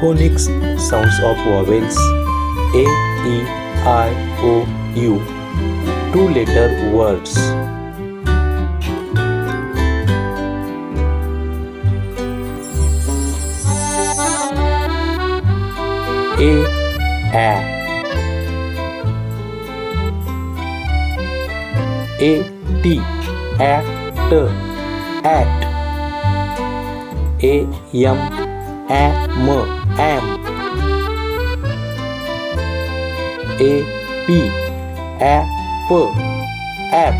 Phonics sounds of vowels A, E, I, O, U. Two letter words. A, A. A, T, act, act. A, A, P, app, app.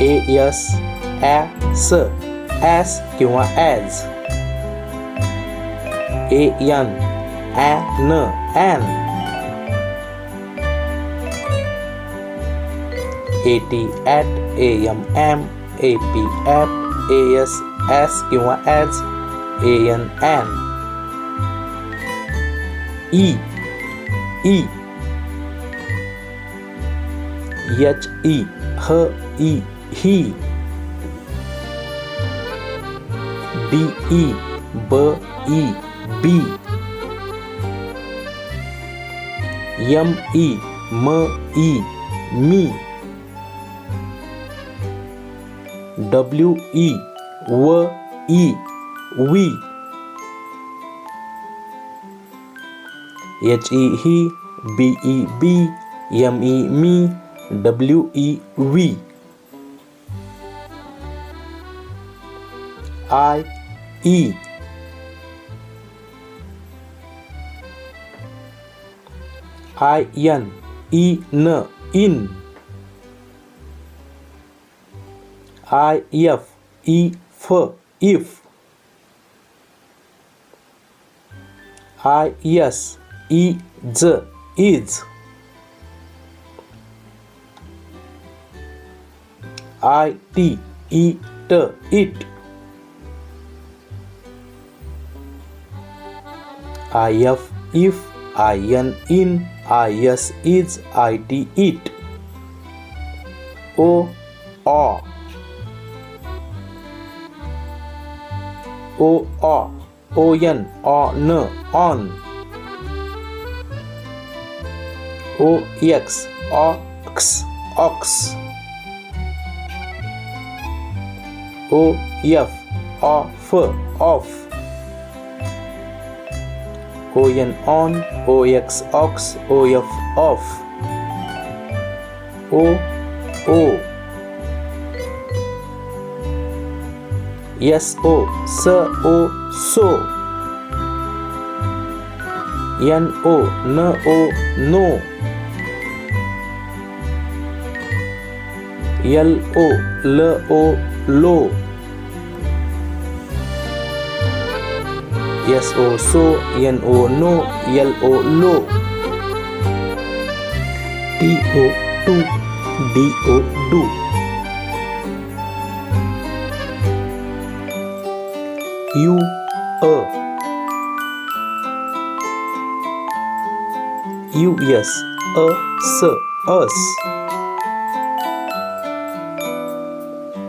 A, S, as, as किंवा as. A, N, an, an. AT at AM am AP app AS as किंवा as AN an E E. H E H E he D E B E B. M E M E me W E W E we H E he B E B M E me W E we I E. I N E N in I F E F if I S E Z is I T E T it. I F if I N in I S is I T it. O O O O O N O N on O X ox ox O F off on O X ox O F. Off O O S O S O so N O N O no L O L O low Yes, S O so N O no L O low T O to D O do U A U S. A S us